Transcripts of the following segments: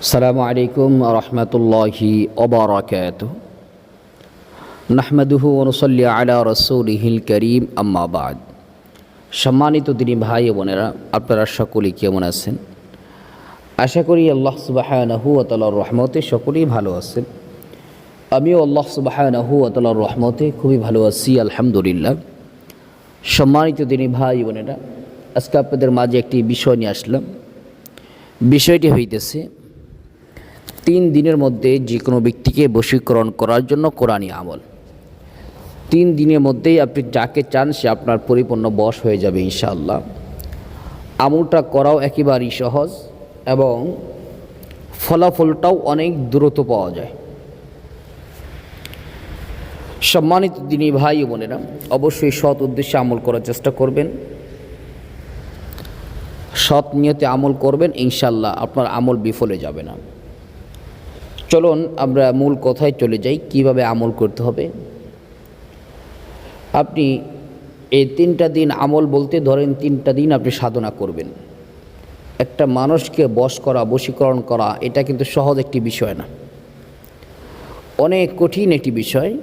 السلام عليكم ورحمة الله وبركاته نحمده ونصلي على رسوله الكريم أما بعد সম্মানিত দিনী ভাই ও বোনেরা আপনারা সকলেই কেমন আছেন আশা করি আল্লাহ সুবাহানহু তালার রহমতে সকলেই ভালো আছেন আমিও আল্লাহ সুবাহানহু তালার রহমতে খুবই ভালো আছি আলহামদুলিল্লাহ সম্মানিত দিনী ভাই ও বোনেরা আজকে আপনাদের মাঝে একটি বিষয় নিয়ে আসলাম বিষয়টি হইতেছে তিন দিনের মধ্যে যে কোনো ব্যক্তিকে বশীকরণ করার জন্য কোরআনী আমল। তিন দিনের মধ্যেই আপনি যাকে চান সে আপনার পরিপূর্ণ বশ হয়ে যাবে ইনশাআল্লাহ। আমলটা করাও একেবারেই সহজ এবং ফলাফলটাও অনেক দ্রুত পাওয়া যায়। সম্মানিত দিনী ভাই বোনেরা, অবশ্যই সৎ উদ্দেশ্যে আমল করার চেষ্টা করবেন। সৎ নিয়তে আমল করবেন ইনশাল্লাহ আপনার আমল বিফলে যাবে না। চলুন আমরা মূল কথায় চলে যাই, কীভাবে আমল করতে হবে। আপনি এই তিনটা দিন আমল বলতে ধরেন তিনটা দিন আপনি সাধনা করবেন। একটা মানুষকে বশ করা, বশীকরণ করা, এটা কিন্তু সহজ একটি বিষয় না। অনেক কঠিন একটি বিষয়।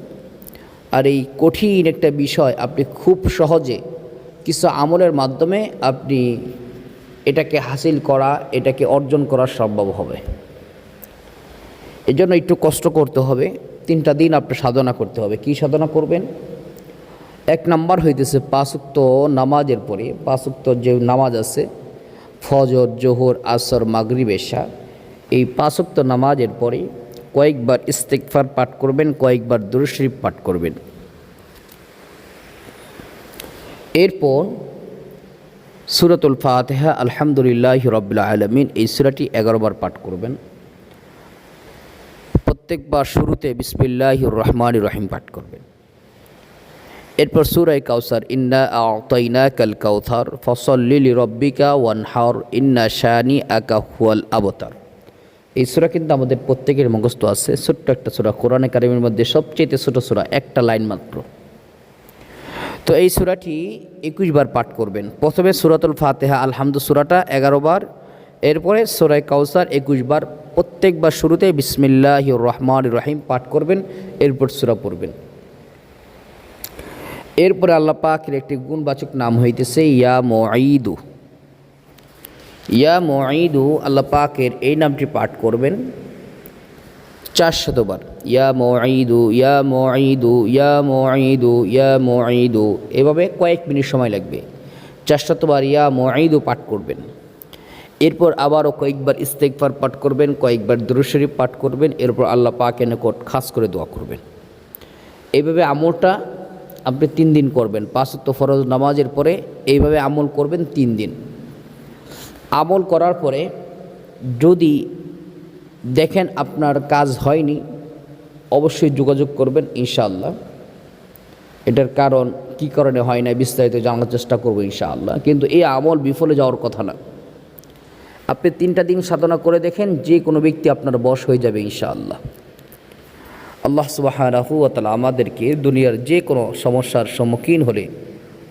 আর এই কঠিন একটা বিষয় আপনি খুব সহজে কিছু আমলের মাধ্যমে আপনি এটাকে হাসিল করা, এটাকে অর্জন করা সম্ভব হবে। এজন্য একটু কষ্ট করতে হবে। তিনটা দিন আপনি সাধনা করতে হবে। কি সাধনা করবেন? এক নাম্বার হইতেছে পাঁচুক্ত নামাজের পরে, পাঁচুক্ত যে নামাজ আছে, ফজর, জোহর, আসর, মাগরিব, এশা, এই পাঁচুক্ত নামাজের পরে কয়েকবার ইস্তেকফার পাঠ করবেন, কয়েকবার দুরশরীফ পাঠ করবেন। এরপর সুরতুল ফাতেহা, আলহামদুলিল্লাহ রবিল্লা আলমিন এই সুরাটি এগারোবার পাঠ করবেন। প্রত্যেকবার শুরুতে বিসমিল্লাহ রহমান রহিম পাঠ করবেন। এরপর সুরাই কাউসার ইন্না আতইনা কাল কাউথার ফসল্লিলি রব্বিকা ওয়ানহার, ইন্না শানি আকা হুয়াল আবতার। এই সুরা কিন্তু আমাদের প্রত্যেকের মুখস্থ আছে। ছোট্ট একটা সুরা কোরআনে কারিমের মধ্যে সবচেয়ে ছোট সুরা, একটা লাইন মাত্র। তো এই সুরাটি একুশ বার পাঠ করবেন। প্রথমে সুরাতুল ফাতেহা আলহামদু সুরাটা এগারো বার। এরপরে সুরাই কাউসার একুশ বার প্রত্যেকবার শুরুতে বিসমিল্লাহ রহমান রহিম পাঠ করবেন, এরপর সুরা পড়বেন। এরপরে আল্লাহ পাকের একটি গুণবাচক নাম হইতেছে, ইয়া মোঈদু। ইয়া মোঈদু, আল্লাহ পাকের এই নামটি পাঠ করবেন চার শতবার ইয়া মোঈদু ইয়া মোঈদু ইয়া মোঈদু ইয়া মোঈদু। এভাবে কয়েক মিনিট সময় লাগবে। চার শতবার ইয়া মোঈদু পাঠ করবেন। এরপর আবারও কয়েকবার ইস্তেকবার পাঠ করবেন, কয়েকবার দুরুশরীফ পাঠ করবেন, এরপর আল্লাহ পাকে নিকট খাস করে দোয়া করবেন। এইভাবে আমলটা আপনি তিন দিন করবেন পাঁচত্ব ফরজ নামাজের পরে এইভাবে আমল করবেন তিন দিন। আমল করার পরে যদি দেখেন আপনার কাজ হয়নি, অবশ্যই যোগাযোগ করবেন ইনশাআল্লাহ। এটার কারণ কি কারণে হয় না বিস্তারিত জানার চেষ্টা করব ইনশাআল্লাহ। কিন্তু এই আমল বিফলে যাওয়ার কথা না। আপনি তিনটা দিন সাধনা করে দেখেন, যে কোনো ব্যক্তি আপনার বশ হয়ে যাবে ইনশাআল্লাহ। আল্লাহ সুবাহারাহু তালা আমাদেরকে দুনিয়ার যে কোনো সমস্যার সম্মুখীন হলে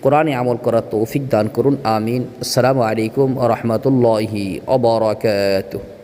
কোরআনে আমল করার তৌফিক দান করুন, আমিন। আসসালামু আলাইকুম রহমতুল্লাহি অবরাকাতুহ